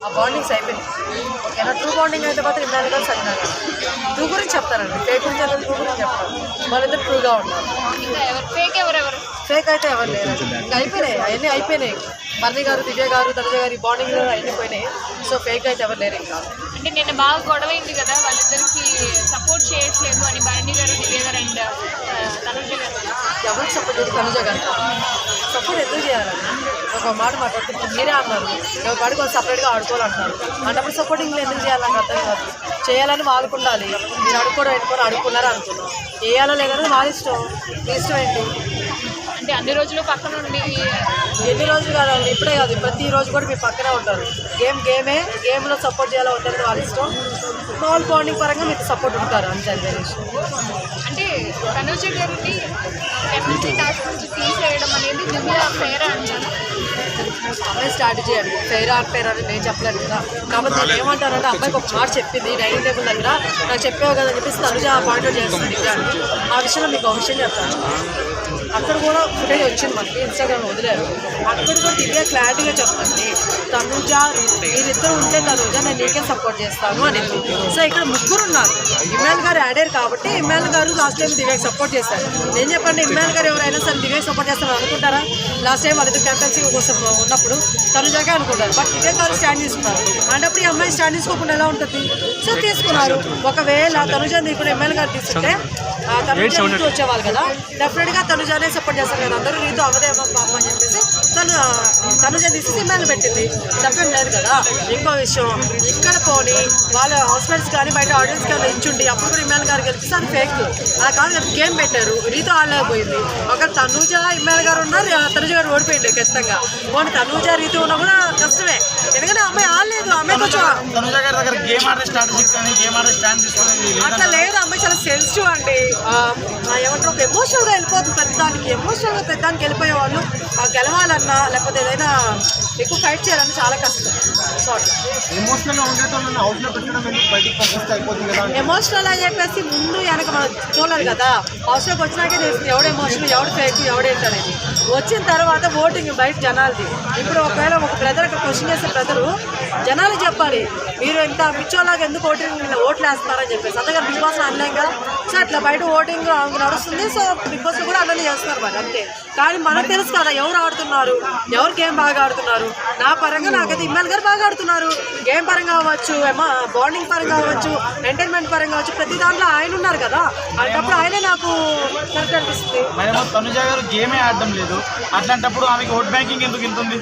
ఆ బాండింగ్స్ అయిపోయినాయి ఓకేనా? ట్రూ బాండింగ్ అయితే మాత్రం ఇమ్రాన్ గారు సజ్జనా గారు టూ గురించి చెప్తారండి. ఫేక్ గురించి అనేది టూ గురించి చెప్తారు. వాళ్ళిద్దరు ట్రూగా ఉన్నారు. ఎవరు ఫేక్ ఎవరెవరు ఫేక్ అయితే ఎవరు లేరు. ఇంకా అయిపోయినాయి. అవన్నీ అయిపోయినాయి. మర్రి గారు దివ్య గారు తనుజ గారి బాండింగ్ అవన్నీ పోయినాయి సో ఫేక్ అయితే ఎవరు లేరు ఇంకా. అంటే నిన్న బాగా గొడవ అయింది కదా వాళ్ళిద్దరికి సపోర్ట్ చేయట్లేదు అని భరణి గారు దివ్య గారు అండ్ తనుజ గారు. ఎవరికి సపోర్ట్ చేసి తనుజ గారు. తప్పుడు ఎందుకు చేయాలండి ఒక మాట మాట్లాడుతుంటే మీరే అన్నారు. ఎవరు పాడికి సపరేట్గా ఆడుకోవాలంటారు అన్నప్పుడు సపోర్టింగ్ ఎందుకు చేయాలని అర్థం కాదు. చేయాలని వాళ్ళకు ఉండాలి. మీరు అడుక్కోవడం ఎన్నుకొని అడుక్కున్నారు అనుకున్నాం చేయాలో లేదని వాళ్ళ ఇష్టం. మీ ఇష్టం ఏంటి? అంటే అన్ని రోజులు పక్కన ఉండి ఎన్ని రోజులు కాదండి? ఇప్పుడే కాదు ప్రతి రోజు కూడా మీ పక్కనే ఉంటారు. గేమ్ గేమే గేమ్లో సపోర్ట్ చేయాలో ఉంటుంది వాళ్ళ ఇష్టం? స్మాల్ బాండింగ్ పరంగా మీకు సపోర్ట్ ఉంటారు అంతే అంటే తనుజ గారిని ఎమ్మెల్సీ టాస్క్ నుంచి తీసేయడం అనేది దివ్య ఫేర్ అంటారు అమ్మాయి స్ట్రాటజీ అండి. ఫెయిర్ ఆర్ ఫెయిర్ అని నేను చెప్పలేను కదా. కాబట్టి నేను ఏమంటానంటే అమ్మాయికి ఒక మాట చెప్పింది డైనింగ్ టేబుల్ దగ్గర నాకు చెప్పావు కదా అని చెప్పేసి తనుజ ఆ పాయింట్ చేస్తుంది. అని. ఆ విషయంలో మీకు ఒక విషయం చెప్తాను. అక్కడ కూడా ఫుటేజ్ వచ్చింది మనకి ఇన్స్టాగ్రామ్ వదిలేరు అక్కడ కూడా దివ్య క్లారిటీగా చెప్తుంది తనుజ మీరిద్దరు ఉంటే తనుజ నేను నీకే సపోర్ట్ చేస్తాను అని. సో ఇక్కడ ముగ్గురు ఉన్నారు. ఇమ్రాన్ గారు యాడారు కాబట్టి ఇమ్రాన్ గారు లాస్ట్ టైం దివ్యకి సపోర్ట్ చేశారు. నేను చెప్పండి ఇమ్రాన్ గారు ఎవరైనా సరే దివ్యకి సపోర్ట్ చేస్తారని అనుకుంటారా? లాస్ట్ టైం వాళ్ళిద్దరు కెప్టెన్సీ కోసం ఉన్నప్పుడు తనుజాగా అనుకుంటారు. బట్ దివ్య గారు స్టాండ్ తీసుకున్నారు. అంటే ఈ అమ్మాయి స్టాండ్ తీసుకోకుండా ఎలా ఉంటుంది? సో తీసుకున్నారు. ఒకవేళ తనుజాని ఇప్పుడు ఎమ్మెల్యే గారు తీసుకుంటే ఆ తనుజ రీతు వచ్చేవాళ్ళు కదా. డెఫినెట్గా తనుజానే సపోర్ట్ చేస్తారు కదా. అందరూ రీతు అవదేమో పాప అని చెప్పేసి తను తనుజ తీసి సినిమాలు పెట్టింది. తప్పేం లేదు కదా. ఇంకో విషయం ఇక్కడ పోని వాళ్ళ హాస్పిటల్స్ కానీ బయట ఆడియన్స్ కానీ ఇచ్చుండి అప్పుడు కూడా ఇమ్మాన్ గారు గెలిపిస్తే అది ఫేక్ అలా కాదు రేపు గేమ్ పెట్టారు. రీతు ఆడలేకపోయింది. ఒక తనుజ ఇమ్మాన్ గారు ఉన్నారు తనుజ గారు ఓడిపోయింది ఖచ్చితంగా. పోనీ తనుజ రీతు ఉన్నా కూడా కష్టమే. ఎందుకంటే అమ్మాయి ఆడలేదు అమ్మాయి కొంచెం అట్లా లేదు అమ్మాయి చాలా సెన్సిటివ్ అండి. ఏమంటారు ఒక ఎమోషనల్గా వెళ్ళిపోతుంది పెద్దానికి ఎమోషనల్గా పెద్దానికి వెళ్ళిపోయే వాళ్ళు ఆ గెలవాలన్నా లేకపోతే ఏదైనా ఎక్కువ ఫైట్ చేయాలన్నా చాలా కష్టం. అట్లా ఎమోషనల్ అని చెప్పేసి ముందు వెనక మనం చూడలేదు కదా. హౌస్లోకి వచ్చినాకే తెలుస్తుంది ఎవడు ఎమోషనల్ ఎవడు ఫేక్ ఎవడేంటి అనేది. వచ్చిన తర్వాత ఓటింగ్ బయట జనాలది. ఇప్పుడు ఒకవేళ ఒక బ్రదర్ అక్కడ క్వశ్చన్ చేసే బ్రదరు జనాలు చెప్పాలి మీరు ఇంత పిచ్చోలాగా ఎందుకు ఓటింగ్ ఓట్లు వేస్తున్నారని చెప్పేసి. అంతగా బిగ్ బాస్ అనలేం కదా. సో అట్లా బయట ఓటింగ్ నడుస్తుంది. సో బిగ్ బాస్ కూడా అలానే చేస్తున్నారు మరి అంతే. కానీ మనకు తెలుసు కదా ఎవరు ఆడుతున్నారు ఎవరు గేమ్ బాగా ఆడుతున్నారు. నా పరంగా నాకైతే ఇమ్మాన్ గారు బాగా ఆడుతున్నారు. గేమ్ పరంగా అవ్వచ్చు ఏమో బాండింగ్ పరంగా అవ్వచ్చు ఎంటర్టైన్మెంట్ పరంగా అవ్వచ్చు ప్రతి దాంట్లో ఆయన ఉన్నారు కదా. అలాంటప్పుడు ఆయనే నాకు కరెక్ట్ అనిపిస్తుంది. మరేమో తనుజ గారు గేమే ఆడడం లేదు. అట్లాంటప్పుడు ఆమెకి ఓట్ బ్యాంకింగ్ ఎందుకు ఉంది?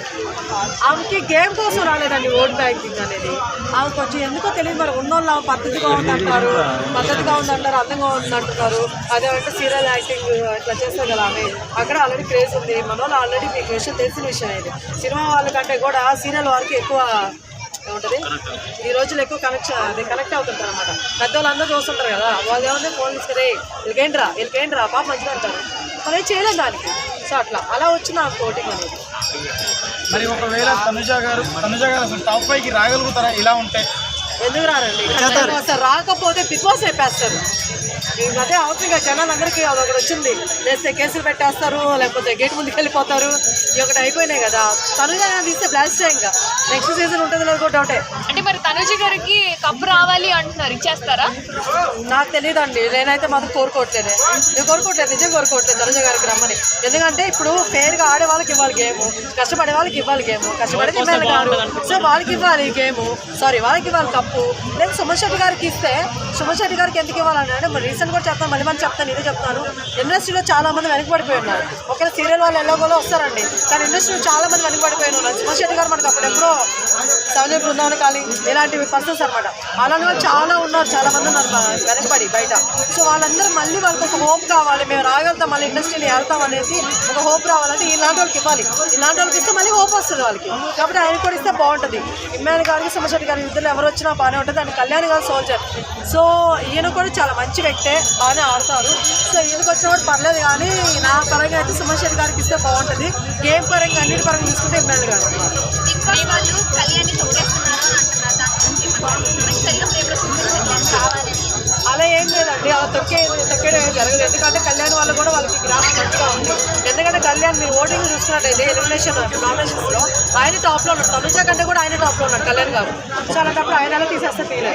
ఆమెకి గేమ్ కోసం రాలేదండి ఓట్ బ్యాంకింగ్ అనేది. ఆమె కొంచెం ఎందుకో తెలియదు మరి ఉన్నోళ్ళు ఆమె పద్ధతిగా ఉందంటారు పద్ధతిగా ఉందంటారు అందంగా ఉందంటున్నారు. అదేమంటే సీరియల్ యాక్టింగ్ ఇట్లా చేస్తారు కదా ఆమె. అక్కడ ఆల్రెడీ క్రేజ్ ఉంది. మన వాళ్ళు ఆల్రెడీ మీకు విషయం తెలిసిన విషయం ఇది. సినిమా వాళ్ళకంటే కూడా సీరియల్ వారికి ఎక్కువ ఏముంటుంది? ఈ రోజులు ఎక్కువ కనెక్ట్ అది కనెక్ట్ అవుతుంటారు అనమాట పెద్దవాళ్ళు అందరూ చూస్తుంటారు కదా వాళ్ళు ఏమంటే ఫోన్ తీసుకురే వీళ్ళకేంట్రా వీళ్ళకేంట్రా పాప మంచిగా అంటారు. మనం చేయలేదు చేయలేం దానికి. సో అట్లా అలా వచ్చిన కోటింగ్ అనేది. మరి ఒకవేళ తనుజ గారు తనుజ గారు అసలు టాప్ ఫైవ్కి రాగలుగుతారా? ఇలా ఉంటే ఎందుకు రారండి? అసలు రాకపోతే బిగ్ బాస్ అయిపోస్తారు. ఈ మధ్య అవుతుంది కదా జనాలందరికీ అదొకటి వచ్చింది. లేస్తే కేసులు పెట్టేస్తారు లేకపోతే గేట్ ముందుకు వెళ్ళిపోతారు. ఈ ఒకటి అయిపోయినాయి కదా. తనుగా తీస్తే బ్లాస్ట్ ఇంకా. నెక్స్ట్ సీజన్ ఉంటుంది డౌటే అంటే మరి తనుజ గారికి కప్పు రావాలి అంటున్నారు ఇచ్చేస్తారా? నాకు తెలియదండి నేనైతే మాత్రం కోరుకోవట్లేదు. నేను కోరుకోవట్లేదు నిజం కోరుకోవట్లేదు తనుజ గారికి రమ్మని ఎందుకంటే ఇప్పుడు ఫేర్గా ఆడే వాళ్ళకి ఇవ్వాలి గేమ్ కష్టపడే వాళ్ళకి ఇవ్వాలి గేమ్ కష్టపడే ఇవ్వాలి గారు సో వాళ్ళకి ఇవ్వాలి గేమ్ సారీ వాళ్ళకి ఇవ్వాలి కప్పు లేదు సుమన్ శెట్టి గారికి ఇస్తే సుమన్ శెట్టి గారికి ఎందుకు ఇవ్వాలని అంటే మరి రీసెంట్ కూడా చెప్తాను మళ్ళీ మళ్ళీ చెప్తాను ఇదే చెప్తాను. ఇండస్ట్రీలో చాలా మంది వెనకబడిపోయి ఉన్నారు ఒకవేళ సీరియల్ వాళ్ళు ఎలాగోలో వస్తారండి. కానీ ఇండస్ట్రీలో చాలా మంది వెనకబడిపోయి ఉన్నారు సుమన్ గారు మనకు అప్పుడు ఎప్పుడో సౌజన్య బృందావన కాలి ఇలాంటివి పర్సన్స్ అనమాట అలాంటి వాళ్ళు చాలా ఉన్నారు చాలా మంది ఉన్నారు వెనకబడి బయట. సో వాళ్ళందరూ మళ్ళీ వాళ్ళకి ఒక హోప్ కావాలి. మేము రాగలుగుతాం మళ్ళీ ఇండస్ట్రీని వెళ్తాం అనేసి ఒక హోప్ రావాలంటే ఇలాంటి వాళ్ళకి ఇవ్వాలి. ఇలాంటి వాళ్ళకి ఇస్తే మళ్ళీ హోప్ వస్తుంది వాళ్ళకి. కాబట్టి ఆయన కూడా ఇస్తే బాగుంటుంది. ఇమ్మాన్ గారికి సుమశెట్టి గారి ఇద్దరు ఎవరు వచ్చినా బాగానే ఉంటుంది. అండ్ కళ్యాణ్ గారు సోల్జర్ సో ఈయన కూడా చాలా మంచి వ్యక్తే బాగానే ఆడతారు సో ఈయనకి వచ్చిన కూడా పర్లేదు కానీ నా పరంగా అయితే సుమశెట్టి గారికి ఇస్తే బాగుంటుంది. గేమ్ పరంగా అన్నిటి పరంగా ప్రేమలో చూపించట్లేదు కావాలని అలా ఏం లేదండి అలా తొక్కే తొక్కేయడం ఏం జరగదు. ఎందుకంటే కళ్యాణ్ వాళ్ళు కూడా వాళ్ళకి గ్రాఫ్ మంచిగా ఉంది. ఎందుకంటే కళ్యాణ్ మీరు ఓటింగ్ చూసుకున్నట్టయితే ఎలిమినేషన్ నామినేషన్స్లో ఆయన టాప్లో ఉన్నాడు. తనుజ కంటే కూడా ఆయన టాప్లో ఉన్నాడు కళ్యాణ్ గారు. సో అలాంటప్పుడు ఆయన ఎలా తీసేస్తే ఫీల్